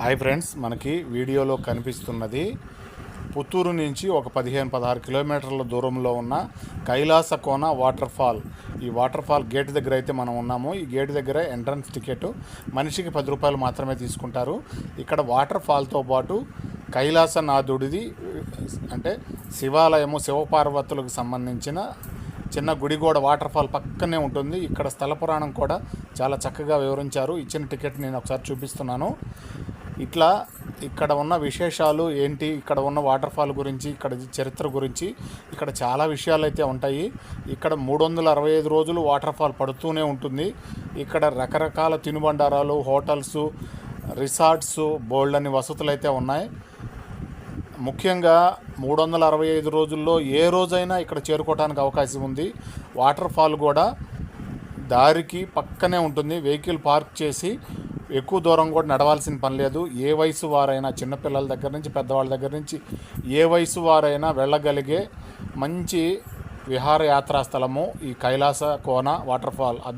Hi friends మనకి వీడియోలో కనిపిస్తున్నది పుత్తూరు నుంచి ఒక పదిహేను పదహారు కిలోమీటర్ల దూరంలో ఉన్న కైలాస కోన వాటర్ ఫాల్. ఈ వాటర్ ఫాల్ గేట్ దగ్గర అయితే మనం ఉన్నాము. ఈ గేట్ దగ్గర ఎంట్రన్స్ టికెట్ మనిషికి పది రూపాయలు మాత్రమే తీసుకుంటారు. ఇక్కడ వాటర్ ఫాల్తో పాటు కైలాసనాథుడిది అంటే శివాలయము శివపార్వతులకు సంబంధించిన చిన్న గుడిగోడ వాటర్ ఫాల్ పక్కనే ఉంటుంది. ఇక్కడ స్థల పురాణం కూడా చాలా చక్కగా వివరించారు. ఇచ్చిన టికెట్ నేను ఒకసారి చూపిస్తున్నాను. ఇట్లా ఇక్కడ ఉన్న విశేషాలు ఏంటి? ఇక్కడ ఉన్న వాటర్ ఫాల్ గురించి ఇక్కడ చరిత్ర గురించి ఇక్కడ చాలా విషయాలు అయితే ఉంటాయి. ఇక్కడ మూడు వందల అరవై ఐదు రోజులు వాటర్ ఫాల్ పడుతూనే ఉంటుంది. ఇక్కడ రకరకాల తినుబండారాలు హోటల్స్ రిసార్ట్స్ బోల్డ్ అని వసతులు అయితే ఉన్నాయి. ముఖ్యంగా మూడు వందల అరవై ఐదు రోజుల్లో ఏ రోజైనా ఇక్కడ చేరుకోవడానికి అవకాశం ఉంది. వాటర్ ఫాల్ కూడా దారికి పక్కనే ఉంటుంది. వెహికల్ పార్క్ చేసి ఎక్కువ దూరం కూడా నడవాల్సిన పని లేదు. ఏ వయసు వారైనా చిన్నపిల్లల దగ్గర నుంచి పెద్దవాళ్ళ దగ్గర నుంచి ఏ వయసు వారైనా వెళ్ళగలిగే మంచి విహారయాత్రా స్థలము ఈ కైలాస కోన వాటర్ ఫాల్ అద్భుత